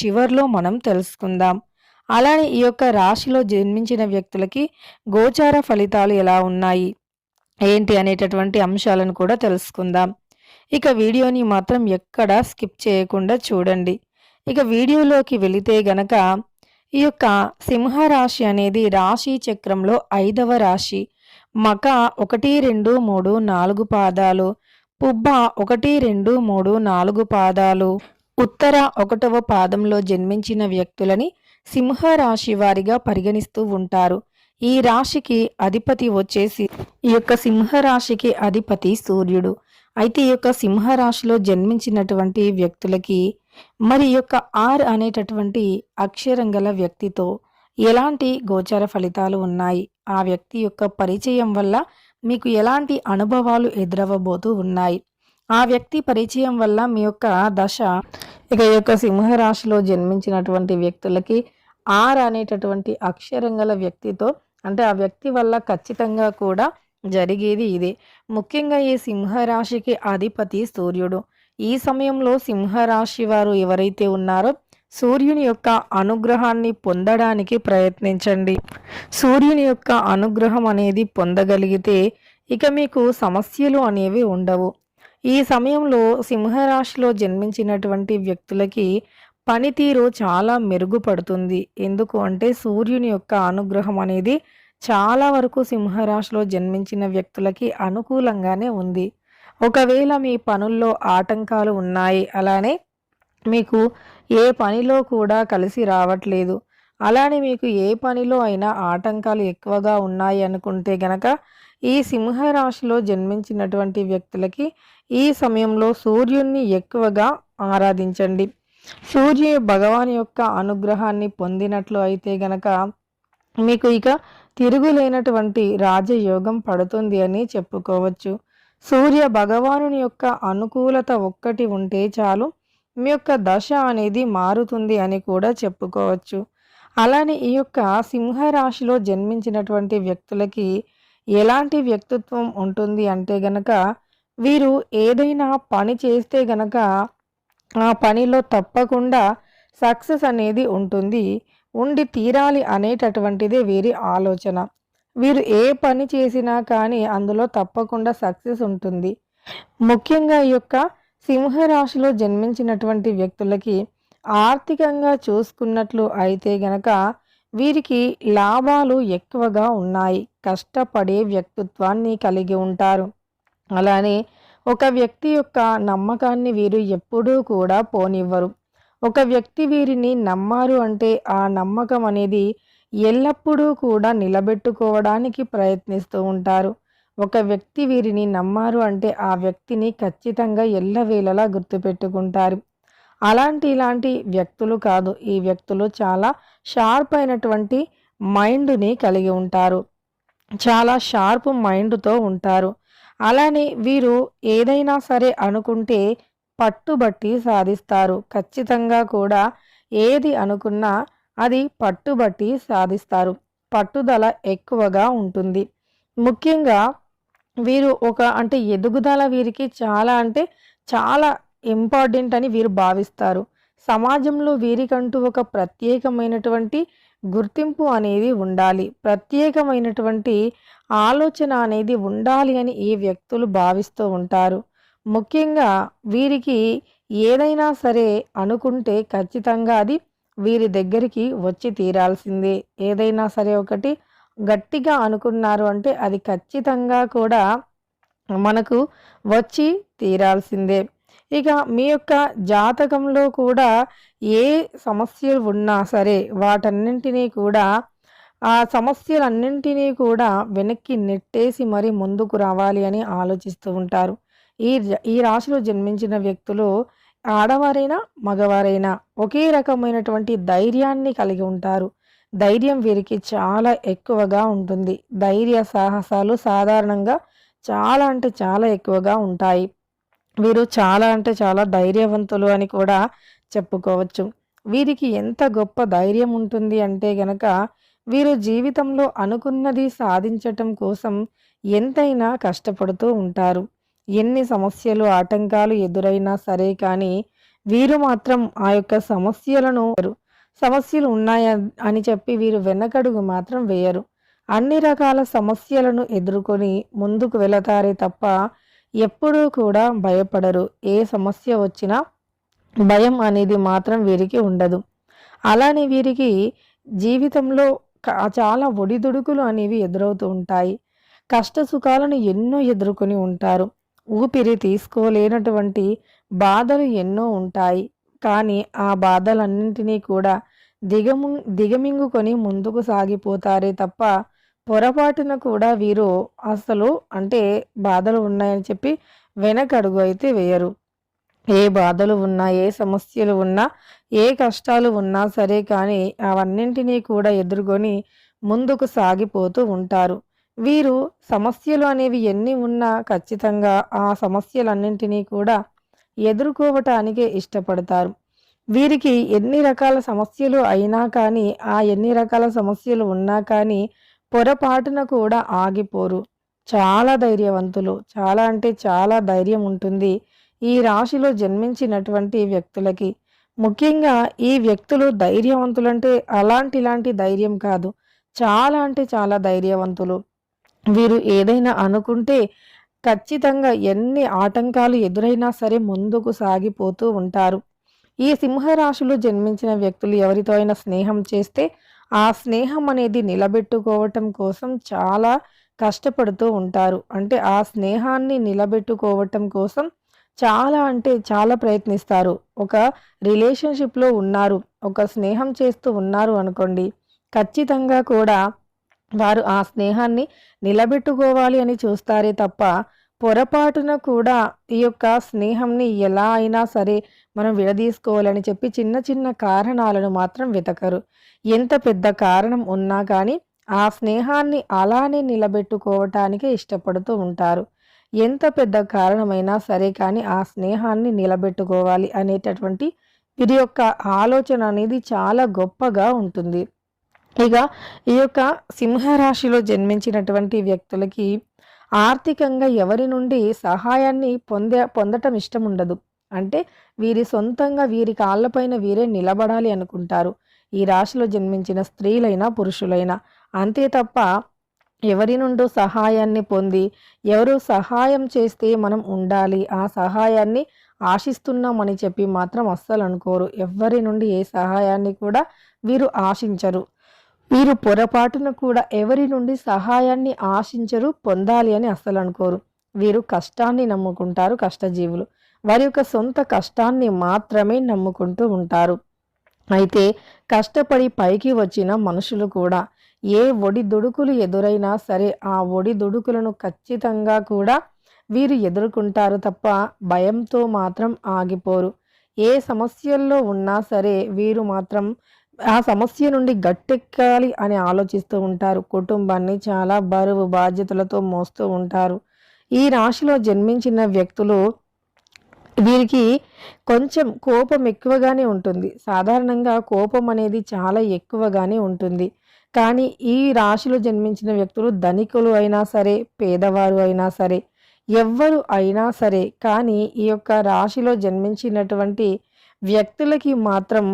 చివర్లో మనం తెలుసుకుందాం. అలానే ఈ యొక్క రాశిలో జన్మించిన వ్యక్తులకి గోచార ఫలితాలు ఎలా ఉన్నాయి? ఏంటి అనేటటువంటి అంశాలను కూడా తెలుసుకుందాం. ఇక వీడియోని మాత్రం ఎక్కడా స్కిప్ చేయకుండా చూడండి. ఇక వీడియోలోకి వెళితే గనక ఈ యొక్క సింహరాశి అనేది రాశి చక్రంలో ఐదవ రాశి. మక ఒకటి రెండు మూడు నాలుగు పాదాలు. పుబ్బ ఒకటి రెండు మూడు నాలుగు పాదాలు. ఉత్తర ఒకటవ పాదంలో జన్మించిన వ్యక్తులని సింహరాశి వారిగా పరిగణిస్తూ ఉంటారు. ఈ రాశికి అధిపతి వచ్చేసి ఈ యొక్క సింహరాశికి అధిపతి సూర్యుడు. అయితే ఈ యొక్క సింహరాశిలో జన్మించినటువంటి వ్యక్తులకి మరి ఈ యొక్క ఆర్ అనేటటువంటి అక్షరం గల వ్యక్తితో ఎలాంటి గోచర ఫలితాలు ఉన్నాయి? ఆ వ్యక్తి యొక్క పరిచయం వల్ల మీకు ఎలాంటి అనుభవాలు ఎదురవ్వబోతూ ఉన్నాయి? ఆ వ్యక్తి పరిచయం వల్ల మీ యొక్క దశ ఇక ఈ యొక్క సింహరాశిలో జన్మించినటువంటి వ్యక్తులకి ఆర్ అనేటటువంటి అక్షరం గల వ్యక్తితో అంటే ఆ వ్యక్తి వల్ల ఖచ్చితంగా కూడా జరిగేది ఇదే. ముఖ్యంగా ఈ సింహరాశికి అధిపతి సూర్యుడు. ఈ సమయంలో సింహరాశి వారు ఎవరైతే ఉన్నారో సూర్యుని యొక్క అనుగ్రహాన్ని పొందడానికి ప్రయత్నించండి. సూర్యుని యొక్క అనుగ్రహం అనేది పొందగలిగితే ఇక మీకు సమస్యలు అనేవి ఉండవు. ఈ సమయంలో సింహరాశిలో జన్మించినటువంటి వ్యక్తులకి పనితీరు చాలా మెరుగుపడుతుంది. ఎందుకు అంటే సూర్యుని యొక్క అనుగ్రహం అనేది చాలా వరకు సింహరాశిలో జన్మించిన వ్యక్తులకి అనుకూలంగానే ఉంది. ఒకవేళ మీ పనుల్లో ఆటంకాలు ఉన్నాయి అలానే మీకు ఏ పనిలో కూడా కలిసి రావట్లేదు అలానే మీకు ఏ పనిలో అయినా ఆటంకాలు ఎక్కువగా ఉన్నాయి అనుకుంటే గనక ఈ సింహరాశిలో జన్మించినటువంటి వ్యక్తులకి ఈ సమయంలో సూర్యుణ్ణి ఎక్కువగా ఆరాధించండి. సూర్య భగవాన్ యొక్క అనుగ్రహాన్ని పొందినట్లు అయితే గనక మీకు ఇక తిరుగులేనటువంటి రాజయోగం పడుతుంది అని చెప్పుకోవచ్చు. సూర్య భగవానుని యొక్క అనుకూలత ఒక్కటి ఉంటే చాలు మీ యొక్క దశ అనేది మారుతుంది అని కూడా చెప్పుకోవచ్చు. అలానే ఈ యొక్క సింహరాశిలో జన్మించినటువంటి వ్యక్తులకి ఎలాంటి వ్యక్తిత్వం ఉంటుంది అంటే గనక వీరు ఏదైనా పని చేస్తే గనక ఆ పనిలో తప్పకుండా సక్సెస్ అనేది ఉంటుంది. ఉండి తీరాలి అనేటటువంటిదే వీరి ఆలోచన. వీరు ఏ పని చేసినా కానీ అందులో తప్పకుండా సక్సెస్ ఉంటుంది. ముఖ్యంగా ఈ యొక్క సింహరాశిలో జన్మించినటువంటి వ్యక్తులకి ఆర్థికంగా చూసుకున్నట్లు అయితే గనక వీరికి లాభాలు ఎక్కువగా ఉన్నాయి. కష్టపడే వ్యక్తిత్వాన్ని కలిగి ఉంటారు. అలానే ఒక వ్యక్తి యొక్క నమ్మకాన్ని వీరు ఎప్పుడూ కూడా పోనివ్వరు. ఒక వ్యక్తి వీరిని నమ్మారు అంటే ఆ నమ్మకం అనేది ఎల్లప్పుడూ కూడా నిలబెట్టుకోవడానికి ప్రయత్నిస్తూ ఉంటారు. ఒక వ్యక్తి వీరిని నమ్మారు అంటే ఆ వ్యక్తిని ఖచ్చితంగా ఎల్లవేళలా గుర్తుపెట్టుకుంటారు. అలాంటి ఇలాంటి వ్యక్తులు కాదు. ఈ వ్యక్తులు చాలా షార్ప్ అయినటువంటి మైండ్ని కలిగి ఉంటారు. చాలా షార్ప్ మైండ్తో ఉంటారు. అలానే వీరు ఏదైనా సరే అనుకుంటే పట్టుబట్టి సాధిస్తారు. ఖచ్చితంగా కూడా ఏది అనుకున్నా అది పట్టుబట్టి సాధిస్తారు. పట్టుదల ఎక్కువగా ఉంటుంది. ముఖ్యంగా వీరు ఒక అంటే ఎదుగుదల వీరికి చాలా అంటే చాలా ఇంపార్టెంట్ అని వీరు భావిస్తారు. సమాజంలో వీరికంటూ ఒక ప్రత్యేకమైనటువంటి గుర్తింపు అనేది ఉండాలి. ప్రత్యేకమైనటువంటి ఆలోచన అనేది ఉండాలి అని ఈ వ్యక్తులు భావిస్తూ ఉంటారు. ముఖ్యంగా వీరికి ఏదైనా సరే అనుకుంటే ఖచ్చితంగా అది వీరి దగ్గరికి వచ్చి తీరాల్సిందే. ఏదైనా సరే ఒకటి గట్టిగా అనుకున్నారు అంటే అది ఖచ్చితంగా కూడా మనకు వచ్చి తీరాల్సిందే. ఇక మీ యొక్క జాతకంలో కూడా ఏ సమస్యలు ఉన్నా సరే వాటన్నింటినీ కూడా ఆ సమస్యలన్నింటినీ కూడా వెనక్కి నెట్టేసి మరి ముందుకు రావాలి అని ఆలోచిస్తూ ఉంటారు. ఈ ఈ రాశిలో జన్మించిన వ్యక్తులు ఆడవారైనా మగవారైనా ఒకే రకమైనటువంటి ధైర్యాన్ని కలిగి ఉంటారు. ధైర్యం వీరికి చాలా ఎక్కువగా ఉంటుంది. ధైర్య సాహసాలు సాధారణంగా చాలా అంటే చాలా ఎక్కువగా ఉంటాయి. వీరు చాలా అంటే చాలా ధైర్యవంతులు అని కూడా చెప్పుకోవచ్చు. వీరికి ఎంత గొప్ప ధైర్యం ఉంటుంది అంటే గనక వీరు జీవితంలో అనుకున్నది సాధించటం కోసం ఎంతైనా కష్టపడుతూ ఉంటారు. ఎన్ని సమస్యలు ఆటంకాలు ఎదురైనా సరే కానీ వీరు మాత్రం ఆ యొక్క సమస్యలను సమస్యలు ఉన్నాయా అని చెప్పి వీరు వెనకడుగు మాత్రం వేయరు. అన్ని రకాల సమస్యలను ఎదుర్కొని ముందుకు వెళతారే తప్ప ఎప్పుడూ కూడా భయపడరు. ఏ సమస్య వచ్చినా భయం అనేది మాత్రం వీరికి ఉండదు. అలానే వీరికి జీవితంలో చాలా ఒడిదుడుకులు అనేవి ఎదురవుతూ ఉంటాయి. కష్ట సుఖాలను ఎన్నో ఎదుర్కొని ఉంటారు. ఊపిరి తీసుకోలేనటువంటి బాధలు ఎన్నో ఉంటాయి. కానీ ఆ బాధలన్నింటినీ కూడా దిగము దిగమింగుకొని ముందుకు సాగిపోతారే తప్ప పొరపాటున కూడా వీరు అసలు అంటే బాధలు ఉన్నాయని చెప్పి వెనకడుగు అయితే వేయరు. ఏ బాధలు ఉన్నా ఏ సమస్యలు ఉన్నా ఏ కష్టాలు ఉన్నా సరే కానీ అవన్నింటినీ కూడా ఎదుర్కొని ముందుకు సాగిపోతూ ఉంటారు. వీరు సమస్యలు అనేవి ఎన్ని ఉన్నా ఖచ్చితంగా ఆ సమస్యలన్నింటినీ కూడా ఎదుర్కోవటానికే ఇష్టపడతారు. వీరికి ఎన్ని రకాల సమస్యలు అయినా కానీ ఆ ఎన్ని రకాల సమస్యలు ఉన్నా కానీ పొరపాటున కూడా ఆగిపోరు. చాలా ధైర్యవంతులు చాలా అంటే చాలా ధైర్యం ఉంటుంది ఈ రాశిలో జన్మించినటువంటి వ్యక్తులకి. ముఖ్యంగా ఈ వ్యక్తులు ధైర్యవంతులంటే అలాంటి ఇలాంటి ధైర్యం కాదు. చాలా అంటే చాలా ధైర్యవంతులు. వీరు ఏదైనా అనుకుంటే ఖచ్చితంగా ఎన్ని ఆటంకాలు ఎదురైనా సరే ముందుకు సాగిపోతూ ఉంటారు. ఈ సింహరాశిలో జన్మించిన వ్యక్తులు ఎవరితో అయినా స్నేహం చేస్తే ఆ స్నేహం అనేది నిలబెట్టుకోవటం కోసం చాలా కష్టపడుతూ ఉంటారు. అంటే ఆ స్నేహాన్ని నిలబెట్టుకోవటం కోసం చాలా అంటే చాలా ప్రయత్నిస్తారు. ఒక రిలేషన్షిప్లో ఉన్నారు. ఒక స్నేహం చేస్తూ ఉన్నారు అనుకోండి. ఖచ్చితంగా కూడా వారు ఆ స్నేహాన్ని నిలబెట్టుకోవాలి అని చూస్తారే తప్ప పొరపాటున కూడా ఈ యొక్క స్నేహంని ఎలా అయినా సరే మనం విడదీసుకోవాలని చెప్పి చిన్న చిన్న కారణాలను మాత్రం వెతకరు. ఎంత పెద్ద కారణం ఉన్నా కానీ ఆ స్నేహాన్ని అలానే నిలబెట్టుకోవటానికి ఇష్టపడుతూ ఉంటారు. ఎంత పెద్ద కారణమైనా సరే కానీ ఆ స్నేహాన్ని నిలబెట్టుకోవాలి అనేటటువంటి వీరి యొక్క ఆలోచన అనేది చాలా గొప్పగా ఉంటుంది. ఇక ఈ యొక్క సింహరాశిలో జన్మించినటువంటి వ్యక్తులకి ఆర్థికంగా ఎవరి నుండి సహాయాన్ని పొందే పొందటం ఇష్టం ఉండదు. అంటే వీరి సొంతంగా వీరి కాళ్ళపైన వీరే నిలబడాలి అనుకుంటారు. ఈ రాశిలో జన్మించిన స్త్రీలైనా పురుషులైనా అంతే తప్ప ఎవరి నుండి సహాయాన్ని పొంది ఎవరు సహాయం చేస్తే మనం ఉండాలి. ఆ సహాయాన్ని ఆశిస్తున్నామని చెప్పి మాత్రం అస్సలు అనుకోరు. ఎవరి నుండి ఏ సహాయాన్ని కూడా వీరు ఆశించరు. వీరు పొరపాటున కూడా ఎవరి నుండి సహాయాన్ని ఆశించరు పొందాలి అని అస్సలు అనుకోరు. వీరు కష్టాన్ని నమ్ముకుంటారు కష్టజీవులు. వారి యొక్క సొంత కష్టాన్ని మాత్రమే నమ్ముకుంటూ ఉంటారు. అయితే కష్టపడి పైకి వచ్చిన మనుషులు కూడా ఏ ఒడి దుడుకులు ఎదురైనా సరే ఆ ఒడి దుడుకులను ఖచ్చితంగా కూడా వీరు ఎదుర్కొంటారు తప్ప భయంతో మాత్రం ఆగిపోరు. ఏ సమస్యల్లో ఉన్నా సరే వీరు మాత్రం ఆ సమస్య నుండి గట్టెక్కాలి అని ఆలోచిస్తూ ఉంటారు. కుటుంబాన్ని చాలా బరువు బాధ్యతలతో మోస్తూ ఉంటారు. ఈ రాశిలో జన్మించిన వ్యక్తులు వీరికి కొంచెం కోపం ఎక్కువగానే ఉంటుంది. సాధారణంగా కోపం అనేది చాలా ఎక్కువగానే ఉంటుంది. కానీ ఈ రాశిలో జన్మించిన వ్యక్తులు ధనికులు అయినా సరే పేదవారు అయినా సరే ఎవ్వరు అయినా సరే కానీ ఈ యొక్క రాశిలో జన్మించినటువంటి వ్యక్తులకి మాత్రం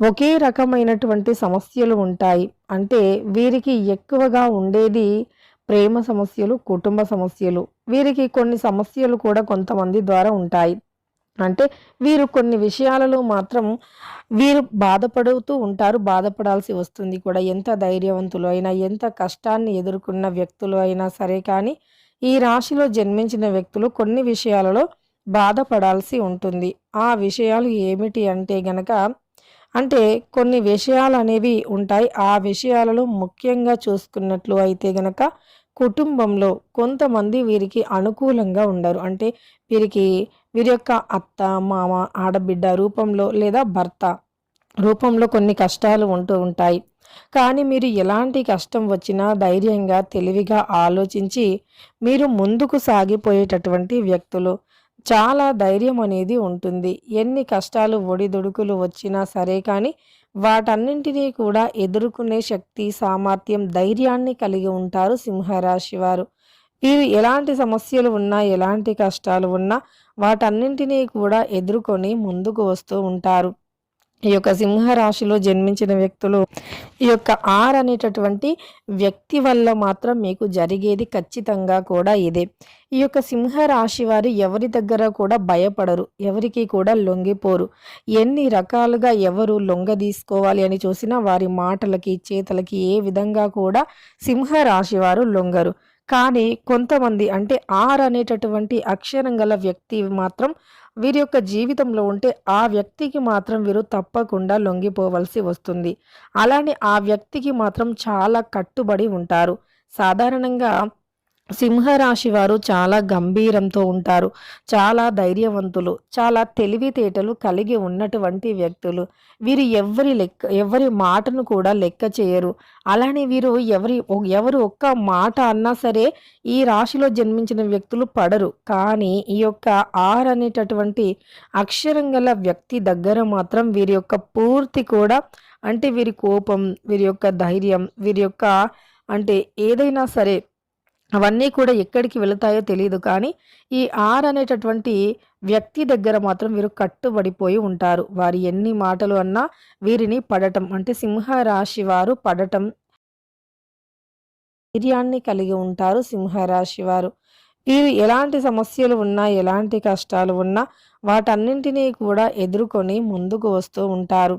ఒకే రకమైనటువంటి సమస్యలు ఉంటాయి. అంటే వీరికి ఎక్కువగా ఉండేది ప్రేమ సమస్యలు కుటుంబ సమస్యలు. వీరికి కొన్ని సమస్యలు కూడా కొంతమంది ద్వారా ఉంటాయి. అంటే వీరు కొన్ని విషయాలలో మాత్రం వీరు బాధపడుతూ ఉంటారు బాధపడాల్సి వస్తుంది కూడా. ఎంత ధైర్యవంతులు అయినా ఎంత కష్టాన్ని ఎదుర్కొన్న వ్యక్తులు అయినా సరే కానీ ఈ రాశిలో జన్మించిన వ్యక్తులు కొన్ని విషయాలలో బాధపడాల్సి ఉంటుంది. ఆ విషయాలు ఏమిటి అంటే గనక అంటే కొన్ని విషయాలు అనేవి ఉంటాయి. ఆ విషయాలలో ముఖ్యంగా చూసుకున్నట్లు అయితే గనక కుటుంబంలో కొంతమంది వీరికి అనుకూలంగా ఉండరు. అంటే వీరికి వీరి యొక్క అత్త మామ ఆడబిడ్డ రూపంలో లేదా భర్త రూపంలో కొన్ని కష్టాలు ఉంటూ ఉంటాయి. కానీ మీరు ఎలాంటి కష్టం వచ్చినా ధైర్యంగా తెలివిగా ఆలోచించి మీరు ముందుకు సాగిపోయేటటువంటి వ్యక్తులు. చాలా ధైర్యం అనేది ఉంటుంది. ఎన్ని కష్టాలు ఒడిదుడుకులు వచ్చినా సరే కానీ వాటన్నింటినీ కూడా ఎదుర్కొనే శక్తి సామర్థ్యం ధైర్యాన్ని కలిగి ఉంటారు సింహరాశి వారు. వీరు ఎలాంటి సమస్యలు ఉన్నా ఎలాంటి కష్టాలు ఉన్నా వాటన్నింటినీ కూడా ఎదుర్కొని ముందుకు వస్తూ ఉంటారు. ఈ యొక్క సింహరాశిలో జన్మించిన వ్యక్తులు ఈ యొక్క ఆర్ అనేటటువంటి వ్యక్తి వల్ల మాత్రం మీకు జరిగేది ఖచ్చితంగా కూడా ఇదే. ఈ యొక్క సింహరాశి వారు ఎవరి దగ్గర కూడా భయపడరు ఎవరికి కూడా లొంగిపోరు. ఎన్ని రకాలుగా ఎవరు లొంగ తీసుకోవాలి అని చూసినా వారి మాటలకి చేతలకి ఏ విధంగా కూడా సింహరాశి వారు లొంగరు. కానీ కొంతమంది అంటే ఆర్ అనేటటువంటి అక్షరం గల వ్యక్తి మాత్రం వీరి యొక్క జీవితంలో ఉంటే ఆ వ్యక్తికి మాత్రం వీరు తప్పకుండా లొంగిపోవలసి వస్తుంది. అలానే ఆ వ్యక్తికి మాత్రం చాలా కట్టుబడి ఉంటారు. సాధారణంగా సింహరాశి వారు చాలా గంభీరంతో ఉంటారు. చాలా ధైర్యవంతులు చాలా తెలివితేటలు కలిగి ఉన్నటువంటి వ్యక్తులు. వీరు ఎవరి లెక్క ఎవరి మాటను కూడా లెక్క చేయరు. అలానే వీరు ఎవరి ఎవరు ఒక్క మాట అన్నా సరే ఈ రాశిలో జన్మించిన వ్యక్తులు పడరు. కానీ ఈ యొక్క ఆర్ అనేటటువంటి అక్షరం గల వ్యక్తి దగ్గర మాత్రం వీరి యొక్క పూర్తి కూడా అంటే వీరి కోపం వీరి యొక్క ధైర్యం వీరి యొక్క అంటే ఏదైనా సరే అవన్నీ కూడా ఎక్కడికి వెళతాయో తెలియదు కానీ ఈ ఆర్ అనేటటువంటి వ్యక్తి దగ్గర మాత్రం వీరు కట్టుబడిపోయి ఉంటారు. వారి ఎన్ని మాటలు అన్నా వీరిని పడటం అంటే సింహరాశి వారు పడటం ధైర్యాన్ని కలిగి ఉంటారు సింహరాశి వారు. వీరు ఎలాంటి సమస్యలు ఉన్నా ఎలాంటి కష్టాలు ఉన్నా వాటన్నింటినీ కూడా ఎదుర్కొని ముందుకు వస్తూ ఉంటారు.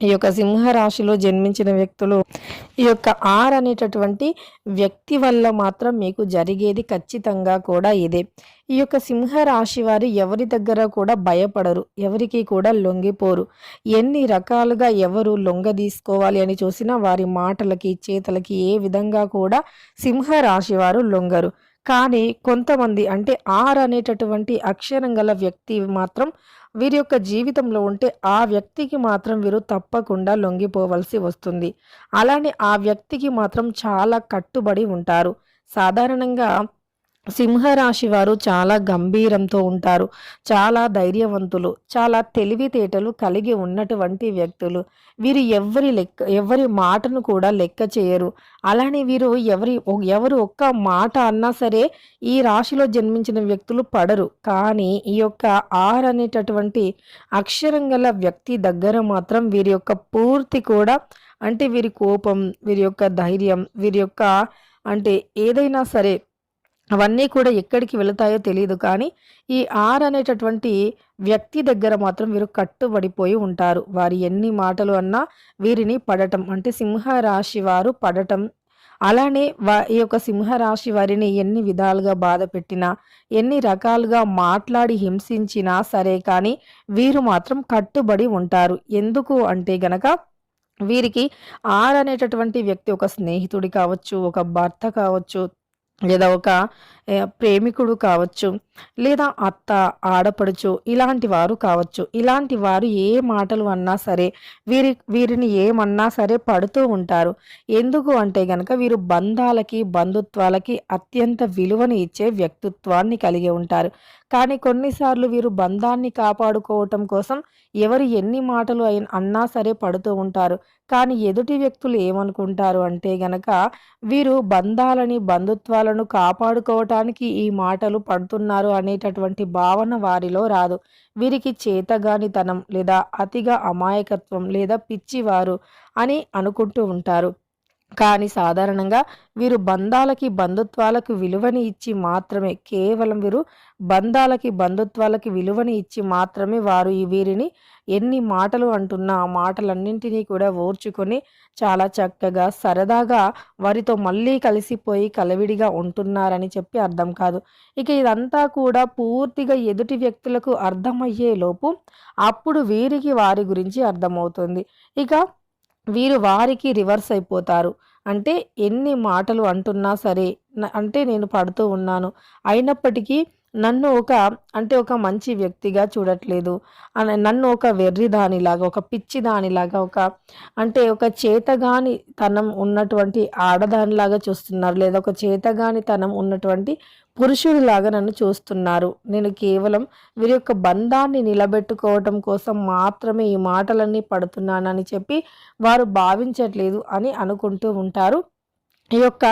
ఈ యొక్క సింహరాశిలో జన్మించిన వ్యక్తులు ఈ యొక్క ఆర్ అనేటటువంటి వ్యక్తి వల్ల మాత్రం మీకు జరిగేది ఖచ్చితంగా కూడా ఇదే. ఈ యొక్క సింహ రాశి వారు ఎవరి దగ్గర కూడా భయపడరు ఎవరికి కూడా లొంగిపోరు. ఎన్ని రకాలుగా ఎవరు లొంగ తీసుకోవాలి అని చూసినా వారి మాటలకి చేతలకి ఏ విధంగా కూడా సింహరాశి వారు లొంగరు. కానీ కొంతమంది అంటే ఆర్ అనేటటువంటి అక్షరం గల వ్యక్తి మాత్రం వీరి యొక్క జీవితంలో ఉంటే ఆ వ్యక్తికి మాత్రం వీరు తప్పకుండా లొంగిపోవలసి వస్తుంది. అలానే ఆ వ్యక్తికి మాత్రం చాలా కట్టుబడి ఉంటారు. సాధారణంగా సింహరాశి వారు చాలా గంభీరంతో ఉంటారు. చాలా ధైర్యవంతులు చాలా తెలివితేటలు కలిగి ఉన్నటువంటి వ్యక్తులు. వీరు ఎవరి లెక్క ఎవరి మాటను కూడా లెక్క చేయరు. అలానే వీరు ఎవరి ఎవరు ఒక్క మాట అన్నా సరే ఈ రాశిలో జన్మించిన వ్యక్తులు పడరు. కానీ ఈ యొక్క ఆర్ అనేటటువంటి అక్షరం గల వ్యక్తి దగ్గర మాత్రం వీరి యొక్క పూర్తి కూడా అంటే వీరి కోపం వీరి యొక్క ధైర్యం వీరి యొక్క అంటే ఏదైనా సరే అవన్నీ కూడా ఎక్కడికి వెళతాయో తెలియదు కానీ ఈ ఆర్ అనేటటువంటి వ్యక్తి దగ్గర మాత్రం వీరు కట్టుబడిపోయి ఉంటారు. వారి ఎన్ని మాటలు అన్నా వీరిని పడటం అంటే సింహరాశి వారు పడటం. అలానే వా ఈ యొక్క సింహరాశి వారిని ఎన్ని విధాలుగా బాధ పెట్టినా ఎన్ని రకాలుగా మాట్లాడి హింసించినా సరే కానీ వీరు మాత్రం కట్టుబడి ఉంటారు. ఎందుకు అంటే గనక వీరికి ఆర్ అనేటటువంటి వ్యక్తి ఒక స్నేహితుడి కావచ్చు ఒక భర్త కావచ్చు లేదా ఒక ప్రేమికుడు కావచ్చు లేదా అత్త ఆడపడుచు ఇలాంటి వారు కావచ్చు. ఇలాంటి వారు ఏ మాటలు అన్నా సరే వీరి వీరిని ఏమన్నా సరే పడుతూ ఉంటారు. ఎందుకు అంటే గనక వీరు బంధాలకి బంధుత్వాలకి అత్యంత విలువని ఇచ్చే వ్యక్తిత్వాన్ని కలిగి ఉంటారు. కానీ కొన్నిసార్లు వీరు బంధాన్ని కాపాడుకోవటం కోసం ఎవరు ఎన్ని మాటలు అన్నా సరే పడుతూ ఉంటారు. కానీ ఎదుటి వ్యక్తులు ఏమనుకుంటారు అంటే గనక వీరు బంధాలని బంధుత్వాలను కాపాడుకోవటానికి ఈ మాటలు పడుతున్నారు అనేటటువంటి భావన వారిలో రాదు. వీరికి చేతగానితనం లేదా అతిగా అమాయకత్వం లేదా పిచ్చివారు అని అనుకుంటూ ఉంటారు. కానీ సాధారణంగా వీరు బంధాలకి బంధుత్వాలకు విలువని ఇచ్చి మాత్రమే కేవలం వీరు బంధాలకి బంధుత్వాలకి విలువని ఇచ్చి మాత్రమే వారు ఈ వీరిని ఎన్ని మాటలు అంటున్నా ఆ మాటలన్నింటినీ కూడా ఓర్చుకొని చాలా చక్కగా సరదాగా వారితో మళ్ళీ కలిసిపోయి కలవిడిగా ఉంటున్నారని చెప్పి అర్థం కాదు. ఇక ఇదంతా కూడా పూర్తిగా ఎదుటి వ్యక్తులకు అర్థమయ్యే లోపు అప్పుడు వీరికి వారి గురించి అర్థమవుతుంది. ఇక వీరు వారికి రివర్స్ అయిపోతారు. అంటే ఎన్ని మాటలు అంటున్నా సరే అంటే నేను పడుతూ ఉన్నాను. అయినప్పటికీ నన్ను ఒక అంటే ఒక మంచి వ్యక్తిగా చూడట్లేదు. నన్ను ఒక వెర్రి దానిలాగా ఒక పిచ్చి దానిలాగా ఒక అంటే ఒక చేతగాని తనం ఉన్నటువంటి ఆడదానిలాగా చూస్తున్నారు. లేదా ఒక చేతగాని తనం ఉన్నటువంటి పురుషుడిలాగా నన్ను చూస్తున్నారు. నేను కేవలం వీరి యొక్క బంధాన్ని నిలబెట్టుకోవటం కోసం మాత్రమే ఈ మాటలన్నీ పడుతున్నానని చెప్పి వారు భావించట్లేదు అని అనుకుంటూ ఉంటారు. ఈ యొక్క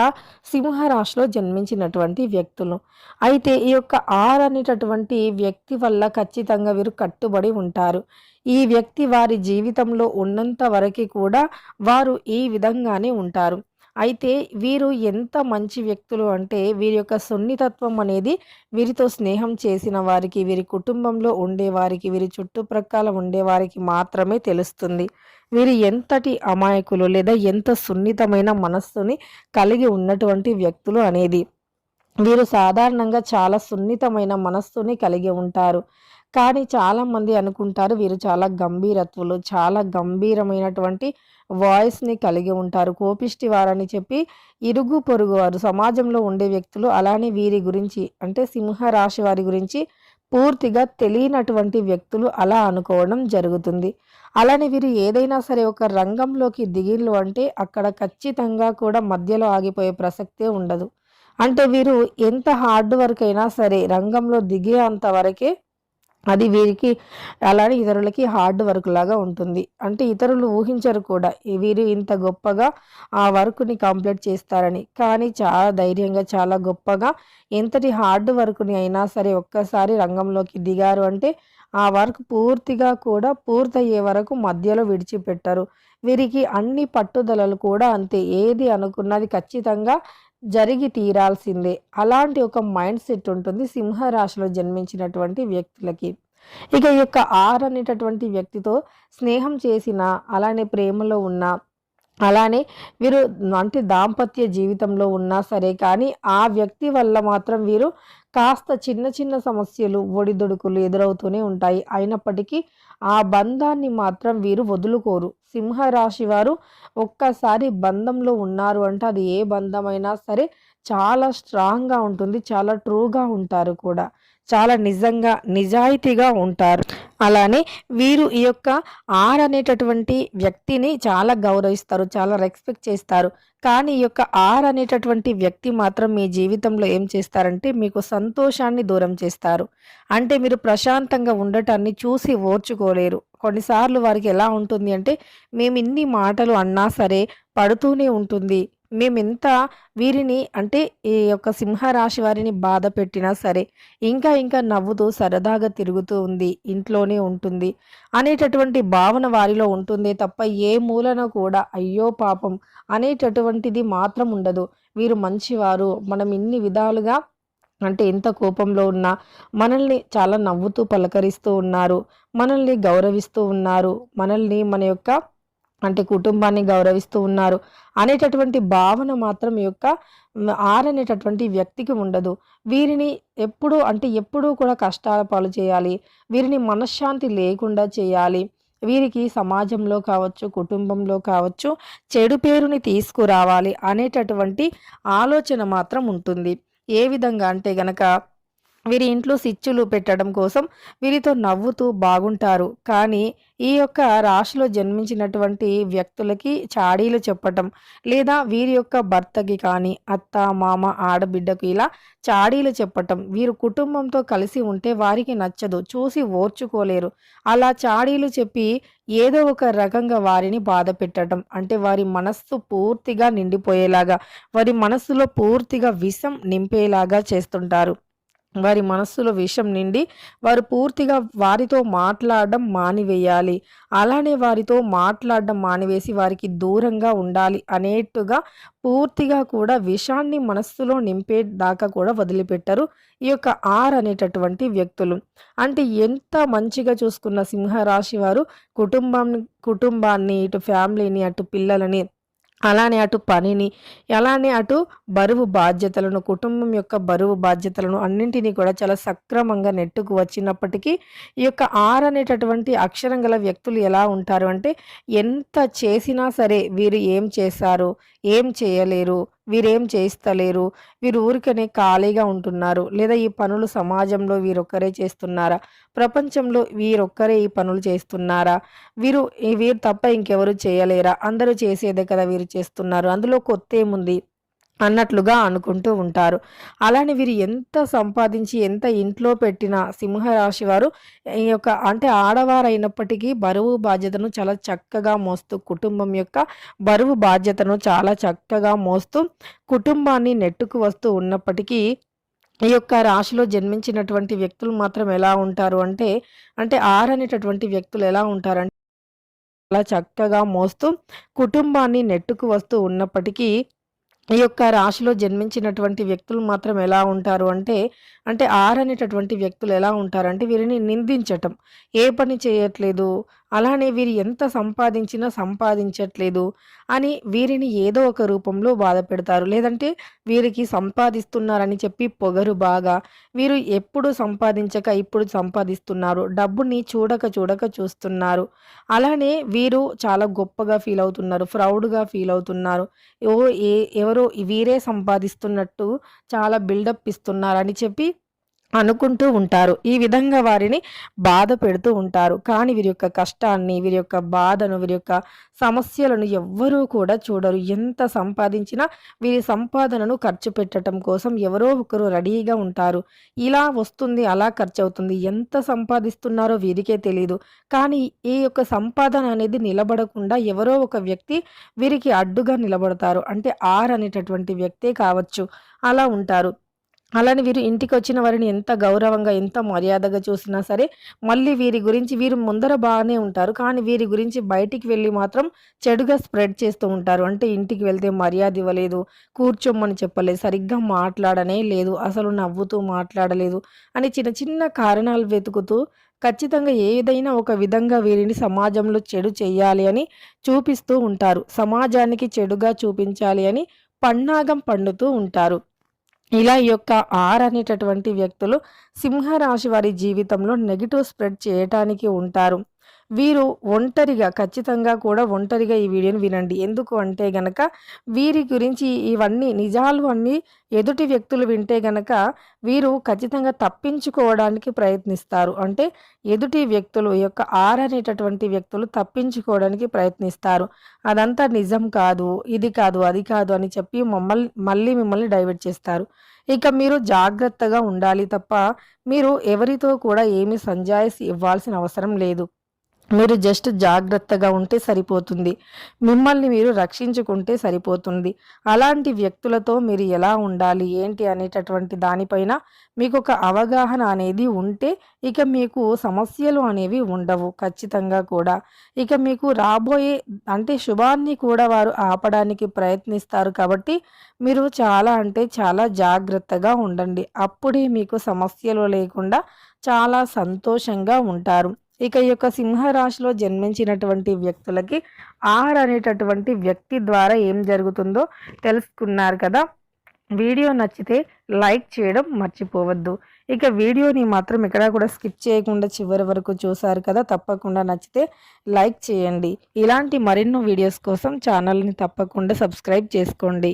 సింహరాశిలో జన్మించినటువంటి వ్యక్తులు. అయితే ఈ యొక్క ఆర్ అనేటటువంటి వ్యక్తి వల్ల ఖచ్చితంగా వీరు కట్టుబడి ఉంటారు. ఈ వ్యక్తి వారి జీవితంలో ఉన్నంత వరకు కూడా వారు ఈ విధంగానే ఉంటారు. అయితే వీరు ఎంత మంచి వ్యక్తులు అంటే వీరి యొక్క సున్నితత్వం అనేది వీరితో స్నేహం చేసిన వారికి వీరి కుటుంబంలో ఉండేవారికి వీరి చుట్టుప్రక్కల ఉండేవారికి మాత్రమే తెలుస్తుంది. వీరు ఎంతటి అమాయకులు లేదా ఎంత సున్నితమైన మనస్సుని కలిగి ఉన్నటువంటి వ్యక్తులు అనేది. వీరు సాధారణంగా చాలా సున్నితమైన మనస్సుని కలిగి ఉంటారు. కానీ చాలామంది అనుకుంటారు వీరు చాలా గంభీరత్వులు చాలా గంభీరమైనటువంటి వాయిస్ని కలిగి ఉంటారు. కోపిష్టి వారని చెప్పి ఇరుగు పొరుగు వారు సమాజంలో ఉండే వ్యక్తులు అలానే వీరి గురించి అంటే సింహ రాశి వారి గురించి పూర్తిగా తెలియనటువంటి వ్యక్తులు అలా అనుకోవడం జరుగుతుంది. అలానే వీరు ఏదైనా సరే ఒక రంగంలోకి దిగిళ్ళు అంటే అక్కడ ఖచ్చితంగా కూడా మధ్యలో ఆగిపోయే ప్రసక్తే ఉండదు. అంటే వీరు ఎంత హార్డ్ వర్క్ అయినా సరే రంగంలో దిగే అంత వరకే అది వీరికి అలానే ఇతరులకి హార్డ్ వర్క్ లాగా ఉంటుంది. అంటే ఇతరులు ఊహించరు కూడా. వీరు ఇంత గొప్పగా ఆ వర్క్ని కంప్లీట్ చేస్తారని. కానీ చాలా ధైర్యంగా చాలా గొప్పగా ఎంతటి హార్డ్ వర్క్ని అయినా సరే ఒక్కసారి రంగంలోకి దిగారు అంటే ఆ వర్క్ పూర్తిగా కూడా పూర్తయ్యే వరకు మధ్యలో విడిచిపెట్టరు. వీరికి అన్ని పట్టుదలలు కూడా అంతే. ఏది అనుకున్నది ఖచ్చితంగా జరిగి తీరాల్సిందే. అలాంటి ఒక మైండ్ సెట్ ఉంటుంది సింహరాశిలో జన్మించినటువంటి వ్యక్తులకి. ఇక ఈ యొక్క ఆర్ అనేటటువంటి వ్యక్తితో స్నేహం చేసిన అలానే ప్రేమలో ఉన్న అలానే వీరు అంటే దాంపత్య జీవితంలో ఉన్నా సరే కానీ ఆ వ్యక్తి వల్ల మాత్రం వీరు కాస్త చిన్న చిన్న సమస్యలు ఒడిదుడుకులు ఎదురవుతూనే ఉంటాయి. అయినప్పటికీ ఆ బంధాన్ని మాత్రం వీరు వదులుకోరు. సింహరాశి వారు ఒక్కసారి బంధంలో ఉన్నారు అంటే అది ఏ బంధమైనా సరే చాలా స్ట్రాంగ్గా ఉంటుంది చాలా ట్రూగా ఉంటారు కూడా. చాలా నిజంగా నిజాయితీగా ఉంటారు. అలానే వీరు ఈ యొక్క ఆర్ అనేటటువంటి వ్యక్తిని చాలా గౌరవిస్తారు చాలా రెస్పెక్ట్ చేస్తారు. కానీ ఈ యొక్క ఆర్ అనేటటువంటి వ్యక్తి మాత్రం మీ జీవితంలో ఏం చేస్తారంటే మీకు సంతోషాన్ని దూరం చేస్తారు. అంటే మీరు ప్రశాంతంగా ఉండటాన్ని చూసి ఓర్చుకోలేరు. కొన్నిసార్లు వారికి ఎలా ఉంటుంది అంటే మేము ఇన్ని మాటలు అన్నా సరే పడుతూనే ఉంటుంది. మేమెంత వీరిని అంటే ఈ యొక్క సింహరాశి వారిని బాధ పెట్టినా సరే ఇంకా ఇంకా నవ్వుతూ సరదాగా తిరుగుతూ ఉంది ఇంట్లోనే ఉంటుంది అనేటటువంటి భావన వారిలో ఉంటుంది తప్ప ఏ మూలన కూడా అయ్యో పాపం అనేటటువంటిది మాత్రం ఉండదు. వీరు మంచివారు మనం ఇన్ని విధాలుగా అంటే ఎంత కోపంలో ఉన్నా మనల్ని చాలా నవ్వుతూ పలకరిస్తూ ఉన్నారు మనల్ని గౌరవిస్తూ ఉన్నారు మనల్ని మన యొక్క అంటే కుటుంబాన్ని గౌరవిస్తూ ఉన్నారు. అనేటటువంటి భావన మాత్రం యొక్క ఆర్ అనేటటువంటి వ్యక్తికి ఉండదు. వీరిని ఎప్పుడు అంటే ఎప్పుడూ కూడా కష్టాల పాలు చేయాలి. వీరిని మనశ్శాంతి లేకుండా చేయాలి. వీరికి సమాజంలో కావచ్చు కుటుంబంలో కావచ్చు చెడు పేరుని తీసుకురావాలి అనేటటువంటి ఆలోచన మాత్రం ఉంటుంది. ఏ విధంగా అంటే గనక వీరి ఇంట్లో సిచ్చులు పెట్టడం కోసం వీరితో నవ్వుతూ బాగుంటారు. కానీ ఈ యొక్క రాశిలో జన్మించినటువంటి వ్యక్తులకి చాడీలు చెప్పటం లేదా వీరి యొక్క భర్తకి కానీ అత్త మామ ఆడబిడ్డకు ఇలా చాడీలు చెప్పటం వీరు కుటుంబంతో కలిసి ఉంటే వారికి నచ్చదు. చూసి ఓర్చుకోలేరు. అలా చాడీలు చెప్పి ఏదో ఒక రకంగా వారిని బాధ పెట్టడం అంటే వారి మనస్సు పూర్తిగా నిండిపోయేలాగా వారి మనస్సులో పూర్తిగా విషం నింపేలాగా చేస్తుంటారు. వారి మనస్సులో విషం నిండి వారు పూర్తిగా వారితో మాట్లాడడం మానివేయాలి. అలానే వారితో మాట్లాడడం మానివేసి వారికి దూరంగా ఉండాలి అనేట్టుగా పూర్తిగా కూడా విషాన్ని మనస్సులో నింపే దాకా కూడా వదిలిపెట్టరు. ఈ యొక్క ఆర్ అనేటటువంటి వ్యక్తులు. అంటే ఎంత మంచిగా చూసుకున్న సింహరాశి వారు కుటుంబం కుటుంబాన్ని ఇటు ఫ్యామిలీని అటు పిల్లలని అలానే అటు పనిని అలానే అటు బరువు బాధ్యతలను కుటుంబం యొక్క బరువు బాధ్యతలను అన్నింటినీ కూడా చాలా సక్రమంగా నెట్టుకు వచ్చినప్పటికీ ఈ యొక్క ఆర్ అనేటటువంటి అక్షరం గల వ్యక్తులు ఎలా ఉంటారు అంటే ఎంత చేసినా సరే వీరు ఏం చేశారు ఏం చేయలేరు వీరేం చేస్తలేరు వీరు ఊరికనే ఖాళీగా ఉంటున్నారు లేదా ఈ పనులు సమాజంలో వీరొక్కరే చేస్తున్నారా? ప్రపంచంలో వీరొక్కరే ఈ పనులు చేస్తున్నారా? వీరు వీరు తప్ప ఇంకెవరు చేయలేరా? అందరూ చేసేదే కదా వీరు చేస్తున్నారు. అందులో కొత్త ఏముంది? అన్నట్లుగా అనుకుంటూ ఉంటారు. అలానే వీరు ఎంత సంపాదించి ఎంత ఇంట్లో పెట్టిన సింహరాశి వారు ఈ యొక్క అంటే ఆడవారైనప్పటికీ బరువు బాధ్యతను చాలా చక్కగా మోస్తూ కుటుంబం యొక్క బరువు బాధ్యతను చాలా చక్కగా మోస్తూ కుటుంబాన్ని నెట్టుకు వస్తూ ఉన్నప్పటికీ ఈ యొక్క రాశిలో జన్మించినటువంటి వ్యక్తులు మాత్రం ఎలా ఉంటారు అంటే అంటే ఆరనేటటువంటి వ్యక్తులు ఎలా ఉంటారంటే చాలా చక్కగా మోస్తూ కుటుంబాన్ని నెట్టుకు వస్తూ ఉన్నప్పటికీ ఈ యొక్క రాశిలో జన్మించినటువంటి వ్యక్తులు మాత్రం ఎలా ఉంటారు అంటే అంటే ఆర్ అనేటటువంటి వ్యక్తులు ఎలా ఉంటారంటే వీరిని నిందించటం. ఏ పని చేయట్లేదు అలానే వీరు ఎంత సంపాదించినా సంపాదించట్లేదు అని వీరిని ఏదో ఒక రూపంలో బాధ పెడతారు. లేదంటే వీరికి సంపాదిస్తున్నారని చెప్పి పొగరు బాగా. వీరు ఎప్పుడు సంపాదించక ఇప్పుడు సంపాదిస్తున్నారు. డబ్బుని చూడక చూడక చూస్తున్నారు. అలానే వీరు చాలా గొప్పగా ఫీల్ అవుతున్నారు ప్రౌడ్గా ఫీల్ అవుతున్నారు. ఓ ఏ ఎవరో వీరే సంపాదిస్తున్నట్టు చాలా బిల్డప్ ఇస్తున్నారని చెప్పి అనుకుంటూ ఉంటారు. ఈ విధంగా వారిని బాధ పెడుతూ ఉంటారు. కానీ వీరి యొక్క కష్టాన్ని వీరి యొక్క బాధను వీరి యొక్క సమస్యలను ఎవ్వరూ కూడా చూడరు. ఎంత సంపాదించినా వీరి సంపాదనను ఖర్చు పెట్టడం కోసం ఎవరో ఒకరు రెడీగా ఉంటారు. ఇలా వస్తుంది అలా ఖర్చు అవుతుంది ఎంత సంపాదిస్తున్నారో వీరికే తెలియదు కానీ ఈ యొక్క సంపాదన అనేది నిలబడకుండా ఎవరో ఒక వ్యక్తి వీరికి అడ్డుగా నిలబడతారు. అంటే ఆర్ అనేటటువంటి వ్యక్తే కావచ్చు. అలా ఉంటారు. అలానే వీరు ఇంటికి వచ్చిన వారిని ఎంత గౌరవంగా ఎంత మర్యాదగా చూసినా సరే మళ్ళీ వీరి గురించి వీరు ముందర బాగానే ఉంటారు. కానీ వీరి గురించి బయటికి వెళ్ళి మాత్రం చెడుగా స్ప్రెడ్ చేస్తూ ఉంటారు. అంటే ఇంటికి వెళ్తే మర్యాద ఇవ్వలేదు కూర్చోమని చెప్పలేదు సరిగ్గా మాట్లాడనే లేదు అసలు నవ్వుతూ మాట్లాడలేదు అని చిన్న చిన్న కారణాలు వెతుకుతూ ఖచ్చితంగా ఏదైనా ఒక విధంగా వీరిని సమాజంలో చెడు చేయాలి అని చూపిస్తూ ఉంటారు. సమాజానికి చెడుగా చూపించాలి అని పన్నాగం పండుతూ ఉంటారు. ఇలా ఈ యొక్క ఆర్ అనేటటువంటి వ్యక్తులు సింహరాశి వారి జీవితంలో నెగిటివ్ స్ప్రెడ్ చేయటానికి ఉంటారు. వీరు ఒంటరిగా ఖచ్చితంగా కూడా ఒంటరిగా ఈ వీడియోని వినండి. ఎందుకు అంటే గనక వీరి గురించి ఇవన్నీ నిజాలు అన్నీ ఎదుటి వ్యక్తులు వింటే గనక వీరు ఖచ్చితంగా తప్పించుకోవడానికి ప్రయత్నిస్తారు. అంటే ఎదుటి వ్యక్తులు యొక్క ఆర్ అనేటటువంటి వ్యక్తులు తప్పించుకోవడానికి ప్రయత్నిస్తారు. అదంతా నిజం కాదు ఇది కాదు అది కాదు అని చెప్పి మమ్మల్ని మళ్ళీ మిమ్మల్ని డైవర్ట్ చేస్తారు. ఇక మీరు జాగ్రత్తగా ఉండాలి తప్ప మీరు ఎవరితో కూడా ఏమి సంజాయిస్ ఇవ్వాల్సిన అవసరం లేదు. మీరు జస్ట్ జాగ్రత్తగా ఉంటే సరిపోతుంది. మిమ్మల్ని మీరు రక్షించుకుంటే సరిపోతుంది. అలాంటి వ్యక్తులతో మీరు ఎలా ఉండాలి? ఏంటి అనేటటువంటి దానిపైన మీకు ఒక అవగాహన అనేది ఉంటే ఇక మీకు సమస్యలు అనేవి ఉండవు. ఖచ్చితంగా కూడా. ఇక మీకు రాబోయే అంటే శుభాన్ని కూడా వారు ఆపడానికి ప్రయత్నిస్తారు కాబట్టి మీరు చాలా అంటే చాలా జాగ్రత్తగా ఉండండి. అప్పుడే మీకు సమస్యలు లేకుండా చాలా సంతోషంగా ఉంటారు. ఇక ఈ యొక్క సింహరాశిలో జన్మించినటువంటి వ్యక్తులకి ఆర్ అనేటటువంటి వ్యక్తి ద్వారా ఏం జరుగుతుందో తెలుసుకున్నారు కదా. వీడియో నచ్చితే లైక్ చేయడం మర్చిపోవద్దు. ఇక వీడియోని మాత్రం ఎక్కడా కూడా స్కిప్ చేయకుండా చివరి వరకు చూసారు కదా. తప్పకుండా నచ్చితే లైక్ చేయండి. ఇలాంటి మరెన్నో వీడియోస్ కోసం ఛానల్ని తప్పకుండా సబ్స్క్రైబ్ చేసుకోండి.